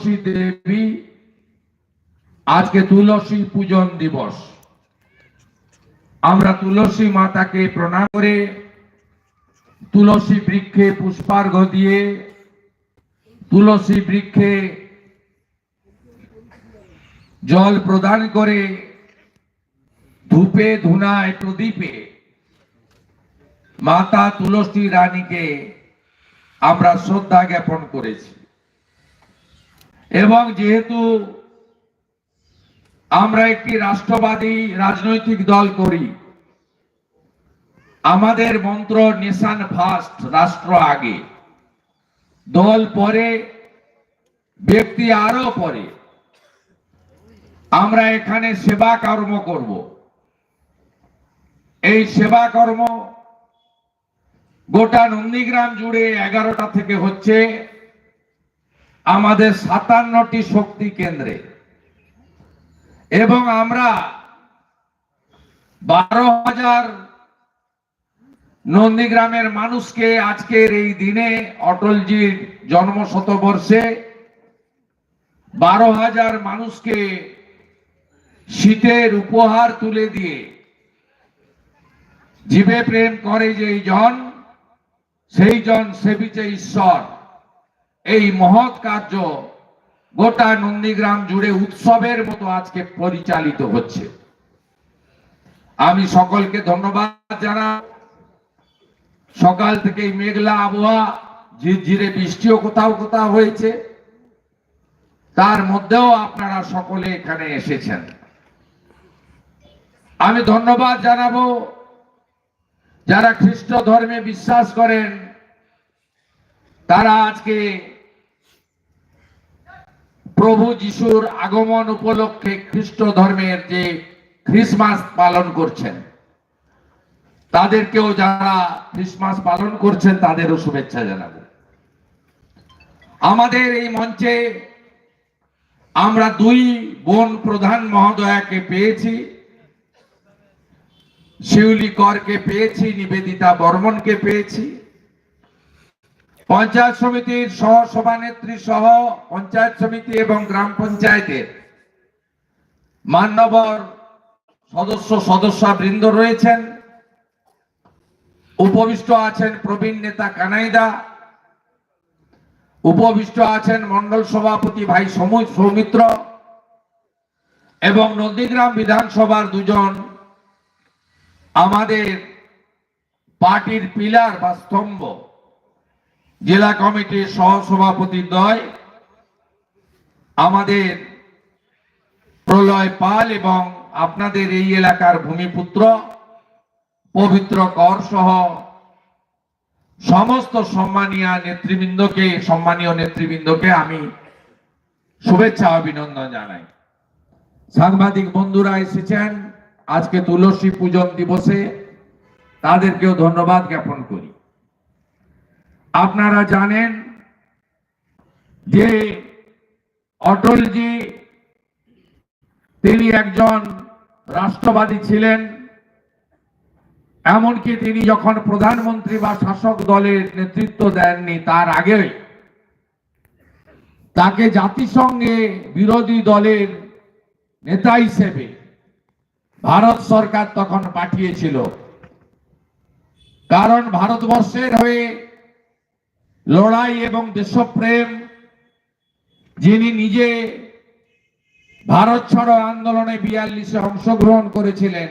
তুলসী দেবী, আজকে তুলসী পূজন দিবস। আমরা তুলসী মাতাকে প্রণাম করে তুলসী বৃক্ষে পুষ্পার্ঘ দিয়ে তুলসী বৃক্ষে জল প্রদান করে ধূপে, ধুনায়, প্রদীপে মাতা তুলসী রানীকে আমরা শ্রদ্ধা জ্ঞাপন করেছি। এবং যেহেতু আমরা একটি রাষ্ট্রবাদী রাজনৈতিক দল করি, আমাদের মন্ত্র নিশান ফার্স্ট রাষ্ট্র আগে। দল পরে, ব্যক্তি আরও পরে। আমরা এখানে সেবা কর্ম করব। এই সেবা কর্ম গোটা নন্দীগ্রাম জুড়ে এগারোটা থেকে হচ্ছে। আমাদের সাতান্নটি শক্তি কেন্দ্রে। এবং আমরা বারো হাজার নন্দীগ্রামের মানুষকে আজকের এই দিনে অটলজির জন্ম শতবর্ষে বারো হাজার মানুষকে শীতের উপহার তুলে দিয়ে জীবে প্রেম করে যেই জন, সেই জন সেবিছে ঈশ্বর। এই মহৎ কার্য গোটা নন্দীগ্রাম জুড়ে উৎসবের মতো আজকে পরিচালিত হচ্ছে। আমি সকলকে ধন্যবাদ জানাই। সকাল থেকে মেঘলা আবহাওয়া, ঝিরঝিরে বৃষ্টিও কোথাও কোথাও হয়েছে। তার মধ্যেও আপনারা সকলে এখানে এসেছেন। আমি ধন্যবাদ জানাব। যারা খ্রিস্ট ধর্মে বিশ্বাস করেন তারা আজকে প্রভু যিশুর আগমন উপলক্ষে খ্রিস্ট ধর্মের যে খ্রিসমাস পালন করছেন, তাদেরকেও যারা খ্রিসমাস পালন করছেন তাদেরও শুভেচ্ছা জানাব। আমাদের এই মঞ্চে আমরা দুই বোন প্রধান মহোদয়াকে পেয়েছি, শিউলি করকে পেয়েছি, নিবেদিতা বর্মনকে পেয়েছি। পঞ্চায়েত সমিতির সহ সভানেত্রী সহ পঞ্চায়েত সমিতি এবং গ্রাম পঞ্চায়েতের মান্যবর সদস্য সদস্যা বৃন্দ রয়েছেন। উপবিষ্ট আছেন প্রবীণ নেতা কানাইদা। উপবিষ্ট আছেন মন্ডল সভাপতি ভাই সমু- সৌমিত্র এবং নন্দীগ্রাম বিধানসভার দুজন আমাদের পার্টির পিলার বা স্তম্ভ। জেলা কমিটির সহসভাপতি দ্বয় আমাদের প্রলয় পাল এবং আপনাদের এই এলাকার ভূমিপুত্র পবিত্র কর সহ সমস্ত সম্মানীয় নেতৃবৃন্দকে সম্মানীয় নেতৃবৃন্দকে আমি শুভেচ্ছা, অভিনন্দন জানাই। সাংবাদিক বন্ধুরা এসেছেন, আজকে তুলসী পূজন দিবসে তাদেরকেও ধন্যবাদ জ্ঞাপন করি। আপনারা জানেন যে অটলজি, তিনি একজন রাষ্ট্রবাদী ছিলেন, এমনকি তিনি যখন প্রধানমন্ত্রী বা শাসক দলের নেতৃত্ব দেননি, তার আগে তাকে জাতিসংঘে বিরোধী দলের নেতা হিসেবে ভারত সরকার তখন পাঠিয়েছিল। কারণ ভারতবর্ষের হয়ে লড়াই এবং দেশপ্রেম, যিনি নিজে ভারত ছাড়ো আন্দোলনে বিয়াল্লিশে অংশগ্রহণ করেছিলেন,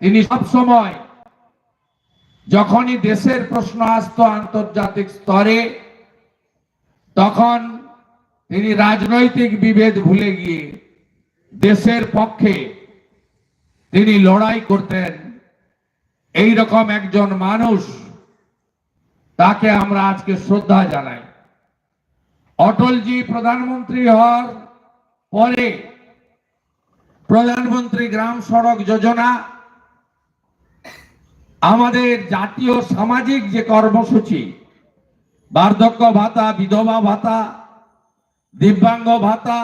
তিনি সব সময় যখনই দেশের প্রশ্ন আসত আন্তর্জাতিক স্তরে, তখন তিনি রাজনৈতিক বিভেদ ভুলে গিয়ে দেশের পক্ষে তিনি লড়াই করতেন। এই রকম একজন মানুষ তাকে আমরা আজকে শ্রদ্ধা জানাই। অটলজি প্রধানমন্ত্রী হওয়ার পরে প্রধানমন্ত্রী গ্রাম সড়ক যোজনা, আমাদের জাতীয় সামাজিক যে কর্মসূচি, বার্ধক্য ভাতা, বিধবা ভাতা, দিব্যাঙ্গ ভাতা,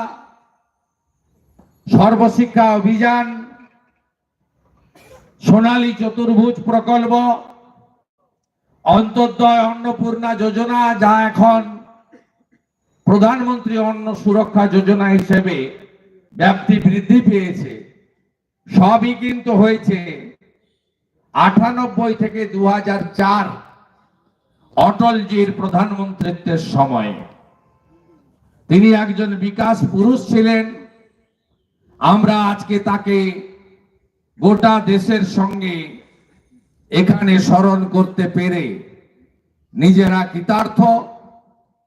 সর্বশিক্ষা অভিযান, সোনালী চতুর্ভুজ প্রকল্প অন্তর্দয় অন্নপূর্ণা যোজনা যা এখন প্রধানমন্ত্রী অন্ন সুরক্ষা যোজনা হিসেবে ব্যাপ্তি বৃদ্ধি পেয়েছে। সবই কিন্তু হয়েছে আটানব্বই থেকে দু হাজার চার অটলজির প্রধানমন্ত্রিত্বের সময়। তিনি একজন বিকাশ পুরুষ ছিলেন। আমরা আজকে তাকে গোটা দেশের সঙ্গে এখানে স্মরণ করতে পেরে নিজেরা কৃতার্থ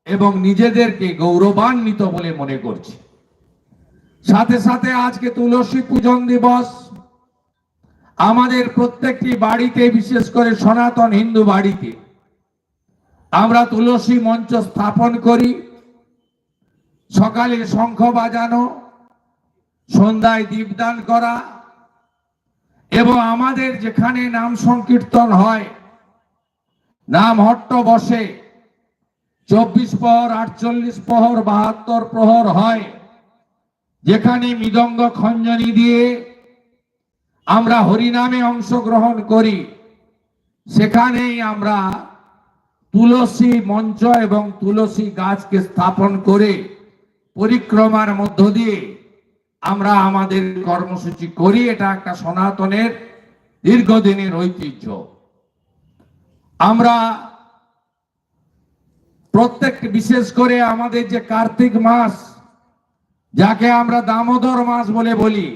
এবং নিজেদেরকে গৌরবান্বিত বলে মনে করছি। সাথে সাথে আজকে তুলসী পূজন দিবস। আমাদের প্রত্যেকটি বাড়িতে, বিশেষ করে সনাতন হিন্দু বাড়িতে, আমরা তুলসী মঞ্চ স্থাপন করি। সকালে শঙ্খ বাজানো, সন্ধ্যায় দীপদান করা এবং আমাদের যেখানে নাম সংকীর্তন হয়, নাম হট্ট বসে, চব্বিশ প্রহর, আটচল্লিশ প্রহর, বাহাত্তর প্রহর হয়, যেখানে মৃদঙ্গ খঞ্জনি দিয়ে আমরা হরিনামে অংশগ্রহণ করি, সেখানেই আমরা তুলসী মঞ্চ এবং তুলসী গাছকে স্থাপন করে পরিক্রমার মধ্য দিয়ে আমরা আমাদের কর্মসূচি করি, এটা একটা সনাতনের দীর্ঘদিনের ঐতিহ্য। আমরা প্রত্যেক, বিশেষ করে আমাদের যে কার্তিক মাস, যাকে আমরা দামোদর মাস বলে বলি,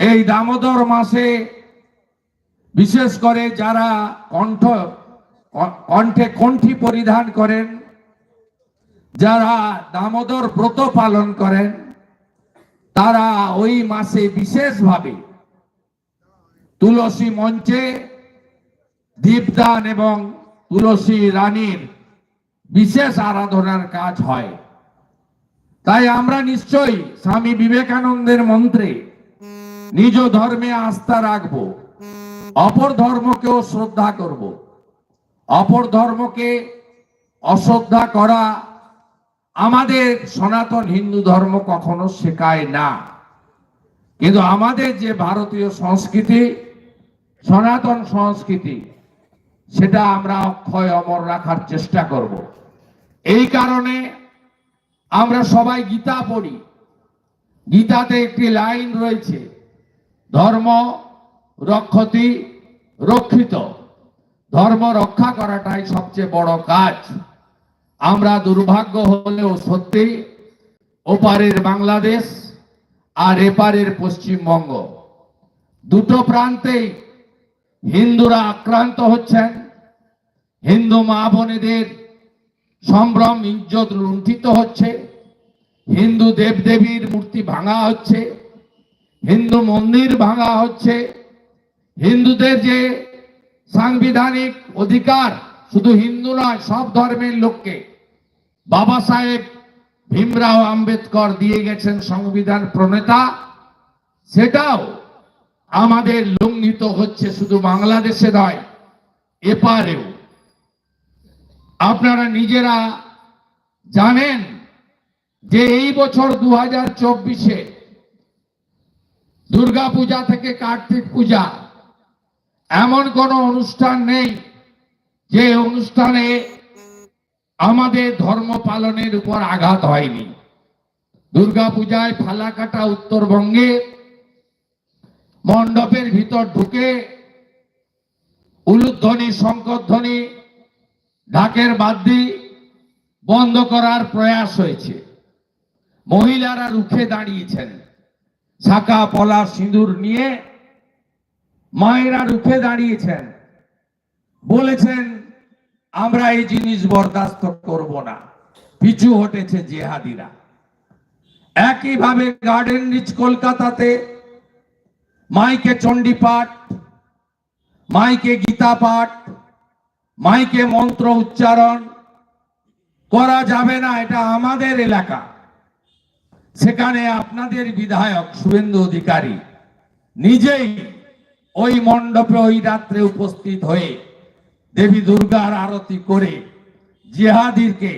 এই দামোদর মাসে বিশেষ করে যারা কণ্ঠ, কণ্ঠে কণ্ঠী পরিধান করেন, যারা দামোদর ব্রত পালন করেন তারা ওই মাসে বিশেষভাবে তুলসী মঞ্চে দীপদান এবং তুলসী রানীর বিশেষ আরাধনার কাজ হয়। তাই আমরা নিশ্চয়ই স্বামী বিবেকানন্দের মন্ত্রে নিজ ধর্মে আস্থা রাখব, অপর ধর্মকেও শ্রদ্ধা করব, অপর ধর্মকে অশ্রদ্ধা করা আমাদের সনাতন হিন্দু ধর্ম কখনো শেখায় না। কিন্তু আমাদের যে ভারতীয় সংস্কৃতি, সনাতন সংস্কৃতি, সেটা আমরা অক্ষয় অমর রাখার চেষ্টা করব। এই কারণে আমরা সবাই গীতা পড়ি। গীতাতে একটি লাইন রয়েছে, ধর্ম রক্ষতি রক্ষিত। ধর্ম রক্ষা করাটাই সবচেয়ে বড় কাজ। আমরা দুর্ভাগ্য হলেও সত্যি ওপারের বাংলাদেশ আর এপারের পশ্চিমবঙ্গ। দুটো প্রান্তেই হিন্দুরা আক্রান্ত হচ্ছেন। হিন্দু মা বোনেদের সম্ভ্রম ইজ্জত লুণ্ঠিত হচ্ছে। হিন্দু দেবদেবীর মূর্তি ভাঙা হচ্ছে। হিন্দু মন্দির ভাঙা হচ্ছে। হিন্দুদের যে সাংবিধানিক অধিকার শুধু হিন্দু নয়, সব ধর্মের লোককে। বাবা সাহেব ভীমরাও আম্বেদকর দিয়ে গেছেন সংবিধান প্রণেতা। সেটাও আমাদের লঙ্ঘিত হচ্ছে শুধু বাংলাদেশে নয়, এপারেও। আপনারা নিজেরা জানেন যে এই বছর দু হাজার চব্বিশে দুর্গা পূজা থেকে কার্তিক পূজা, এমন কোন অনুষ্ঠান নেই যে অনুষ্ঠানে আমাদের ধর্ম পালনের উপর আঘাত হয়নি। দুর্গা পূজায় ফালাকাটা উত্তরবঙ্গে মণ্ডপের ভিতর ঢুকে উলুধ্বনি, শঙ্করধ্বনি ঢাকের বাদ্যি বন্ধ করার প্রয়াস হয়েছে। মহিলারা রুখে দাঁড়িয়েছেন। শাখা পলা সিঁদুর নিয়ে মায়েরা রুখে দাঁড়িয়েছেন। বলেছেন, আমরা এই জিনিস বরদাস্ত করব না। পিছু হটেছে জেহাদিরা। একইভাবে গার্ডেন রিচ কলকাতাতে মাইকে চণ্ডী পাঠ মাইকে গীতা পাঠ মাইকে মন্ত্র উচ্চারণ করা যাবে না, এটা আমাদের এলাকা। সেখানে আপনাদের বিধায়ক শুভেন্দু অধিকারী নিজেই ওই মণ্ডপে ওই রাত্রে উপস্থিত হয়ে দেবী দুর্গার আরতি করে জিহাদিরকে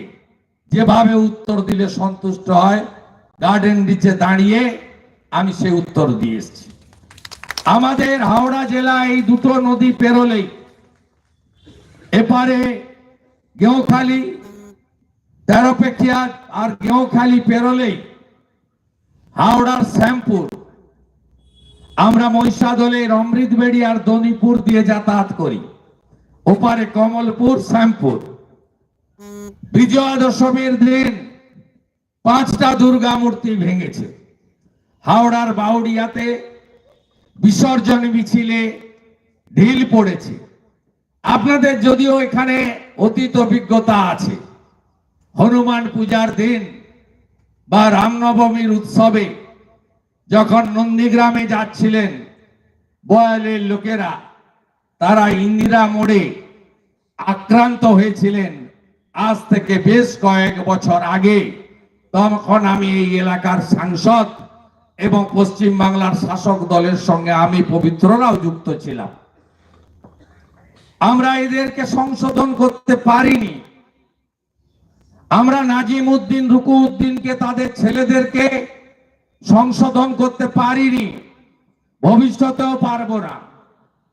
যেভাবে উত্তর দিলে সন্তুষ্ট হয় গার্ডেন নিচে দাঁড়িয়ে আমি সে উত্তর দিয়ে এসেছি। আমাদের হাওড়া জেলা এই দুটো নদী পেরোলেই এপারে গেঁওখালি তেরো পেটিয়া আর গেঁওখালি পেরোলেই হাওড়ার শ্যামপুর। আমরা মহিষাদলের অমৃতবেড়ি আর দনিপুর দিয়ে যাতায়াত করি। ওপারে কমলপুর, শ্যামপুর। বিজয়া দশমীর দিন পাঁচটা দুর্গা মূর্তি ভেঙেছে। হাওড়ার বাউডিয়াতে বিসর্জন মিছিলে ঢিল পড়েছে। আপনাদের যদিও এখানে অতীত অভিজ্ঞতা আছে, হনুমান পূজার দিন বা রামনবমীর উৎসবে যখন নন্দীগ্রামে যাচ্ছিলেন বয়ালের লোকেরা তারা ইন্দিরা মোড়ে আক্রান্ত হয়েছিলেন। আজ থেকে বেশ কয়েক বছর আগে তখন আমি এই এলাকার সাংসদ এবং পশ্চিম বাংলার শাসক দলের সঙ্গে আমি পবিত্ররাও যুক্ত ছিলাম। আমরা এদেরকে সংশোধন করতে পারিনি। আমরা নাজিম উদ্দিন রুকু উদ্দিনকে তাদের ছেলেদেরকে সংশোধন করতে পারিনি। ভবিষ্যতেও পারব না।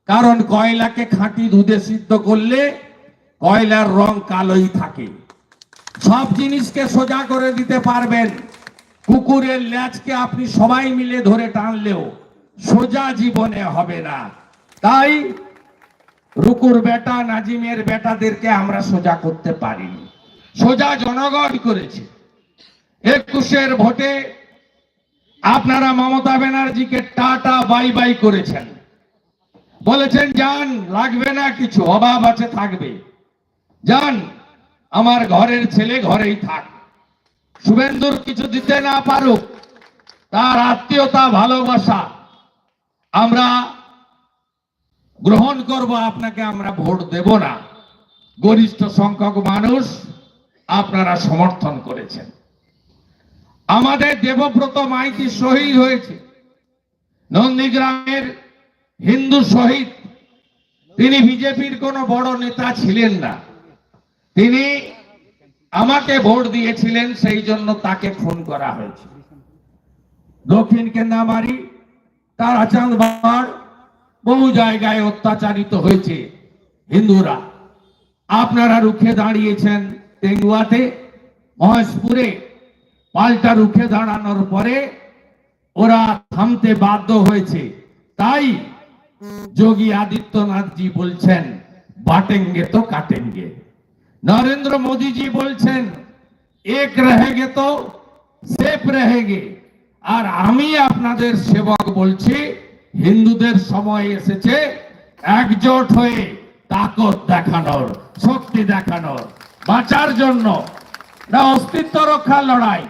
কারণ কয়লাকে খাঁটি দুধে সিদ্ধ করলে কয়লার রং কালোই থাকে। সব জিনিসকে সোজা করে দিতে পারবেন। কুকুরের ল্যাজকে আপনি সবাই মিলে ধরে টানলেও সোজা জীবনে হবে না। তাই রুকুর বেটা, নাজিমের বেটাদেরকে আমরা সোজা করতে পারিনি। সোজা জনগণ করেছে। একুশের ভোটে আপনারা মমতা ব্যানার্জিকে টাটা বাই বাই করেছেন। বলেছেন যান লাগবে না কিছু, অভাব আছে, থাকবে। যান আমার ঘরের ছেলে ঘরেই থাক। শুভেন্দুর কিছু দিতে না পারুক, তার আত্মীয়তা, ভালোবাসা আমরা গ্রহণ করব, আপনাকে আমরা ভোট দেব না। গরিষ্ঠ সংখ্যক মানুষ আপনারা সমর্থন করেছেন। আমাদের দেবব্রত মাইতি শহীদ হয়েছে। নন্দীগ্রামের হিন্দু শহীদ। তিনি বিজেপির কোনো বড় নেতা ছিলেন না। তিনি আমাকে ভোট দিয়েছিলেন, সেই জন্য তাকে খুন করা হয়েছে দক্ষিণ কেন্দ্রামারি তারাচাঁদ বাড় বহু জায়গায় অত্যাচারিত হয়েছে হিন্দুরা। আপনারা রুখে দাঁড়িয়েছেন টেঙ্গুয়াতে মহেশপুরে। পাল্টা রুখে দাঁড়ানোর পরে ওরা থামতে বাধ্য হয়েছে। তাই যোগী আদিত্যনাথজি বলছেন, বাটেঙ্গে তো কাটেঙ্গে। নরেন্দ্র মোদীজি বলছেন, এক রেহেগে তো সেফ রেহেগে। আর আমি আপনাদের সেবক বলছি, হিন্দুদের সময় এসেছে একজোট হয়ে তাকত দেখানোর, শক্তি দেখানোর, বাঁচার জন্য। না, অস্তিত্ব রক্ষা লড়াই।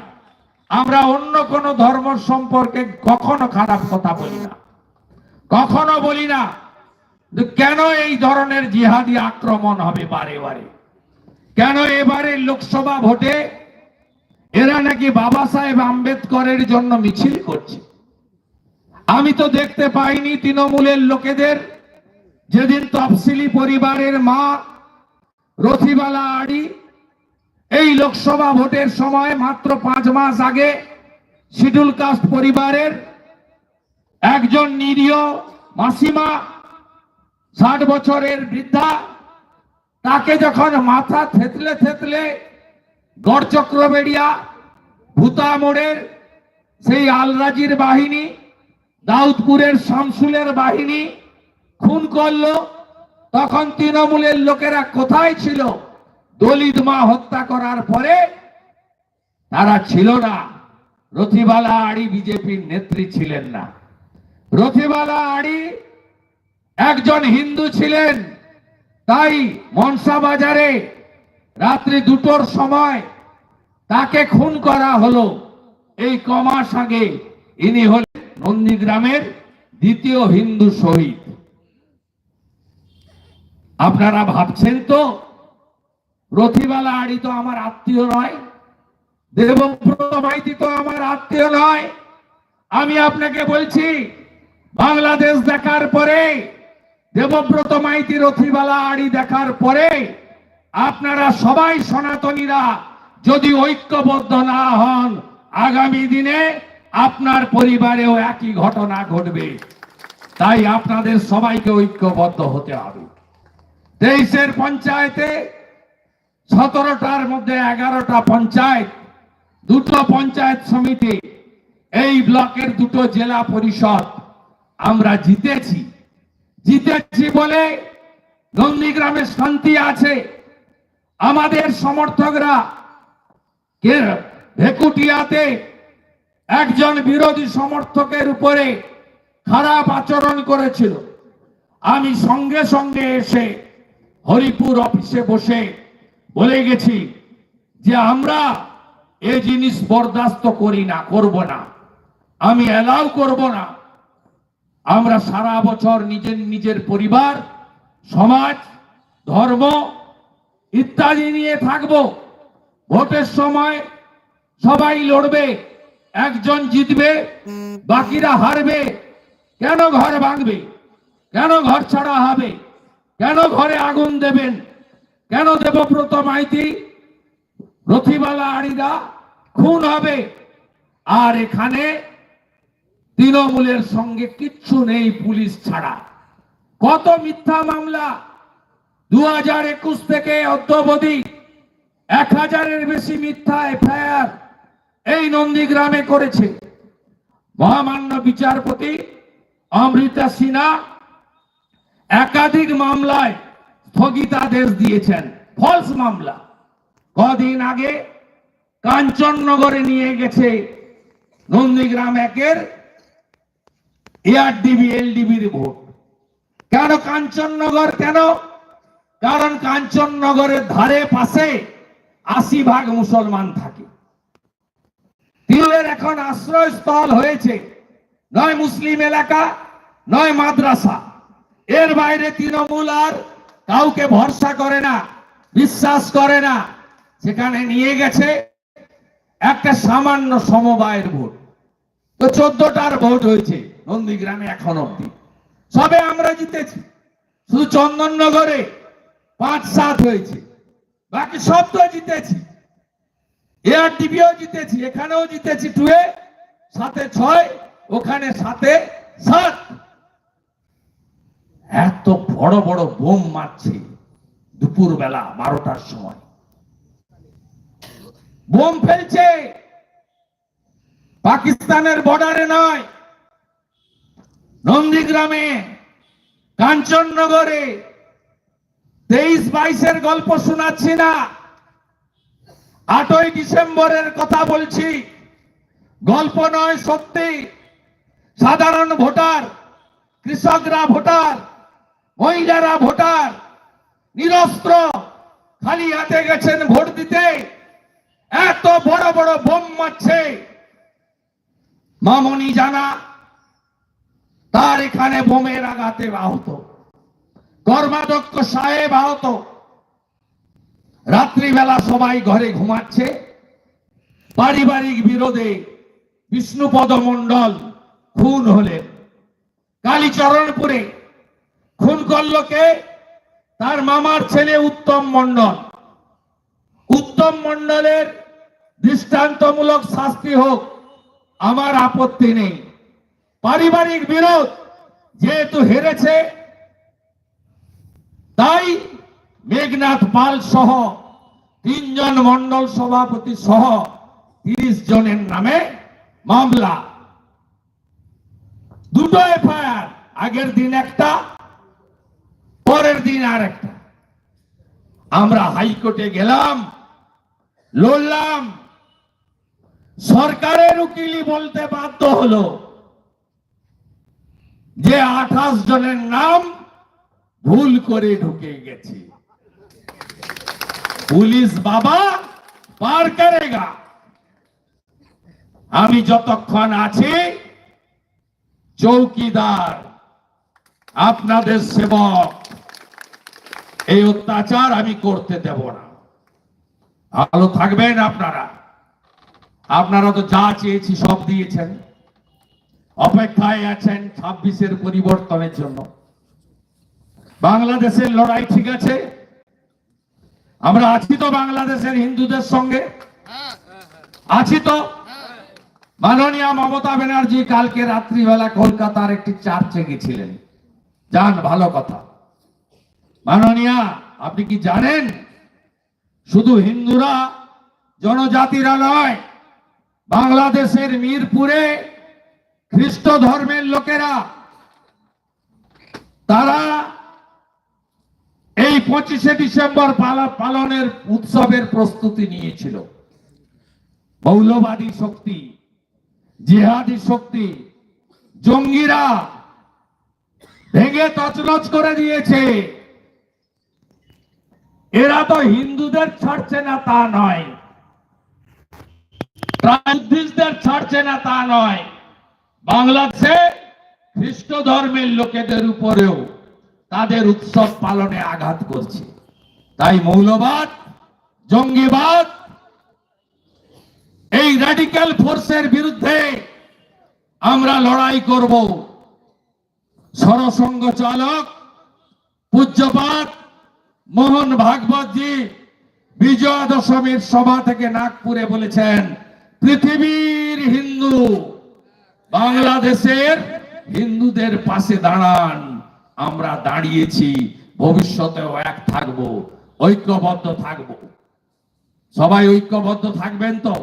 আমরা অন্য কোন ধর্ম সম্পর্কে কখনো খারাপ কথা বলি না। কখনো বলি না কেন এই ধরনের জিহাদি আক্রমণ হবে বারে বারে? কেন এবারে লোকসভা ভোটে এরা নাকি বাবা সাহেব আম্বেদকরের জন্য মিছিল করছে? আমি তো দেখতে পাইনি তৃণমূলের লোকেদের। যেদিন তফসিলি পরিবারের মা রথিবালা আড়ি এই লোকসভা ভোটের সময় মাত্র পাঁচ মাস আগে শিডুল কাস্ট পরিবারের একজন নিরীহ মাসিমা ষাট বছরের বৃদ্ধা, তাকে যখন মাথা থেতলে থেতলে গড়চক্র বেড়িয়া ভূতা মোড়ের সেই আলরাজির বাহিনী, দাউদপুরের শামসুলের বাহিনী খুন করল, তখন তৃণমূলের লোকেরা কোথায় ছিল? দলিত মা হত্যা করার পরে তারা ছিল না। রথিবালা আড়ি বিজেপির নেত্রী ছিলেন না। রথিবালা আড়ি, একজন হিন্দু ছিলেন, তাই মনসা বাজারে রাত্রি দুটোর সময় তাকে খুন করা হলো। এই কমাস আগে ইনি হলেন নন্দীগ্রামের দ্বিতীয় হিন্দু শহীদ। আপনারা ভাবছেন তো রথিবালা আড়ি তো আমার আত্মীয় নয়, দেবব্রত মাইতি তো আমার আত্মীয় নয়। আমি আপনাকে বলছি বাংলাদেশ দেখার পরে, দেবব্রত মাইতি রথিবালা আড়ি দেখার পরে, আপনারা সবাই সনাতনীরা যদি ঐক্যবদ্ধ না হন, আগামী দিনে আপনার পরিবারেও একই ঘটনা ঘটবে। তাই আপনাদের সবাইকে ঐক্যবদ্ধ হতে হবে। তেইশের পঞ্চায়েতে সতেরোটার মধ্যে এগারোটা পঞ্চায়েত, দুটো পঞ্চায়েত সমিতি, এই ব্লকের দুটো জেলা পরিষদ আমরা জিতেছি। জিতেছি বলে নন্দীগ্রামে শান্তি আছে। আমাদের সমর্থকরা ভেকুটিয়াতে একজন বিরোধী সমর্থকের উপরে খারাপ আচরণ করেছিল। আমি সঙ্গে সঙ্গে এসে হরিপুর অফিসে বসে বলে গেছি যে আমরা এ জিনিস বরদাস্ত করি না, করব না। আমি অ্যালাউ করব না। আমরা সারা বছর নিজের নিজের পরিবার, সমাজ, ধর্ম ইত্যাদি নিয়ে থাকব। ভোটের সময় সবাই লড়বে, একজন জিতবে, বাকিরা হারবে। কেন ঘর ভাঙবে? কেন ঘর ছাড়া হবে? কেন ঘরে আগুন দেবেন? কেন দেবব্রত মাইতি? রথিবালা আড়িদা খুন হবে। আর এখানে তৃণমূলের সঙ্গে কিচ্ছু নেই পুলিশ ছাড়া। কত মিথ্যা মামলা? দু হাজার একুশ থেকে অদ্যবধি এক হাজারের বেশি মিথ্যা এফআইআর এই নন্দীগ্রামে করেছে। মহামান্য বিচারপতি অমৃতা সিনহা একাধিক মামলায় স্থগিতাদেশ দিয়েছেন। ফলস মামলা। কদিন আগে কাঞ্চননগরে নিয়ে গেছে নন্দীগ্রাম একের এআরডিবি এলডিবির ভোট কেন কাঞ্চননগর কেন? কারণ কাঞ্চননগরের ধারে পাশে আশি ভাগ মুসলমান থাকে। তিলের এখন আশ্রয়স্থল হয়েছে। নয় মুসলিম এলাকা, নয় মাদ্রাসা। এর বাইরে তৃণমূল আর কাউকে ভরসা করে না, বিশ্বাস করে না। সেখানে নিয়ে গেছে একটা সামান্য সমবায়ের ভোট। তো চোদ্দটার ভোট হয়েছে নন্দীগ্রামে এখন অব্দি সবে আমরা জিতেছি। শুধু চন্দননগরে পাঁচ সাত হয়েছে। বাকি সব তো জিতেছি। এআরটিভিও জিতেছি, এখানেও জিতেছি টুয়ে সাথে ছয়, ওখানে সাথে সাত। এত বড় বড় বোম মারছে দুপুর বেলা বারোটার সময়। বোম ফেলছে। পাকিস্তানের বর্ডারে নয়, নন্দীগ্রামে, কাঞ্চননগরে, তেইশ বাইশের গল্প শোনাচ্ছি না। আটই ডিসেম্বরের কথা বলছি। গল্প নয়, সত্যি। সাধারণ ভোটার, কৃষকরা ভোটার, মহিলারা ভোটার, নিরস্ত্র, খালি হাতে গেছেন ভোট দিতে। এত বড় বড় বোম মারছে। মামনি জানা, তার এখানে বোমের আঘাতে আহত। কর্মাধ্যক্ষ সাহেব আহত। রাত্রিবেলা সবাই ঘরে ঘুমাচ্ছে। পারিবারিক বিরোধে বিষ্ণুপদ মণ্ডল খুন হলেন। কালীচরণপুরে খুন করল কে? তার মামার ছেলে উত্তম মন্ডল উত্তম মণ্ডলের দৃষ্টান্তমূলক শাস্তি হোক। আমার আপত্তি নেই। পারিবারিক বিরোধ যেহেতু হেরেছে, তাই মেঘনাথ পাল সহ তিনজন মন্ডল সভাপতি সহ তিরিশ জনের নামে মামলা। দুটো এফআইআর, আগের দিন একটা, পরের দিন আর একটা। আমরা হাইকোর্টে গেলাম, লড়লাম সরকারের উকিলি বলতে বাধ্য হলো যে আঠাশ জনের নাম ভুল করে ঢুকে গেছে। পুলিশ বাবা পার করেগা। আমি যতক্ষণ আছি, চৌকিদার, আপনাদের সেবক, এই অত্যাচার আমি করতে দেব না। ভালো থাকবেন আপনারা। আপনারা তো যা চেয়েছি সব দিয়েছেন। অপেক্ষায় আছেন ছাব্বিশের পরিবর্তনের জন্য। বাংলাদেশের লড়াই ঠিক আছে। আমরা আছি তো বাংলাদেশের হিন্দুদের সঙ্গে। আছি তো। মাননীয় মমতা ব্যানার্জি কালকে রাত্রিবেলা কলকাতার একটি চার্চে গেছিলেন। যান, ভালো কথা। মাননীয়া, আপনি কি জানেন? শুধু হিন্দুরা, জনজাতিরা নয় বাংলাদেশের মিরপুরে খ্রিস্ট ধর্মের লোকেরা, তারা এই পঁচিশে ডিসেম্বর পালনের উৎসবের প্রস্তুতি নিয়েছিল। মৌলবাদী শক্তি, জিহাদি শক্তি, জঙ্গিরা ভেঙে তছনছ করে দিয়েছে। এরা তো হিন্দুদের ছাড়ছে না, তা নয়। বুদ্ধিস্টদের ছাড়ছে না তা নয়। বাংলাদেশে খ্রিস্ট ধর্মের লোকেদের উপরেও তাদের উৎসব পালনে আঘাত করছে। তাই মৌলবাদ, জঙ্গিবাদ, এই র্যাডিক্যাল ফোর্সের বিরুদ্ধে আমরা লড়াই করব। সরসঙ্গ চালক, পূজ্যপাত মোহন ভাগবতজি বিজয়া দশমীর সভা থেকে নাগপুরে বলেছেন পৃথিবীর হিন্দু, বাংলাদেশের হিন্দুদের পাশে দাঁড়ান। আমরা দাঁড়িয়েছি, ভবিষ্যতেও এক থাকব, ঐক্যবদ্ধ থাকব। সবাই ঐক্যবদ্ধ থাকবেন তো?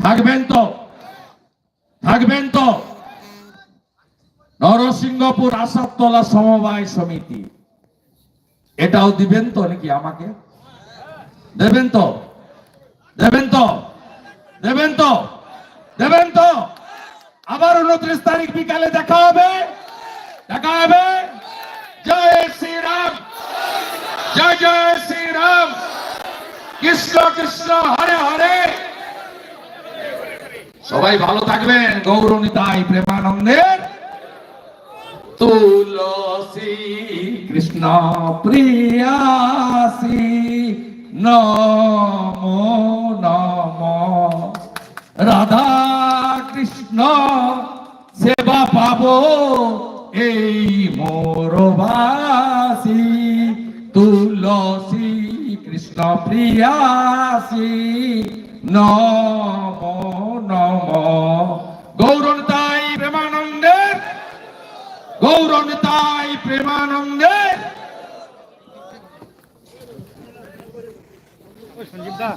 থাকবেন তো? থাকবেন তো? নরসিংহপুর আসাদতলা সমবায় সমিতি। এটাও দিবেন তো নাকি আমাকে? দেবেন তো? দেবেন তো? দেবেন তো? দেবেন তো? আবার উনত্রিশ তারিখ বিকালে দেখা হবে। দেখা হবে। জয় শ্রীরাম জয় জয় শ্রীরাম কৃষ্ণ কৃষ্ণ, হরে হরে। সবাই ভালো থাকবেন। গৌরনিতাই প্রেমানন্দের তুলসী কৃষ্ণ প্রিয়াসী। নম নম। রাধা কৃষ্ণ, সেবা পাবো এই মোরবাসী, তুলসী কৃষ্ণ প্রিয়াসী। নম নম। গৌরতাই প্রেমানন্দের গৌরতাই প্রেমানন্দের সঞ্জীব দা।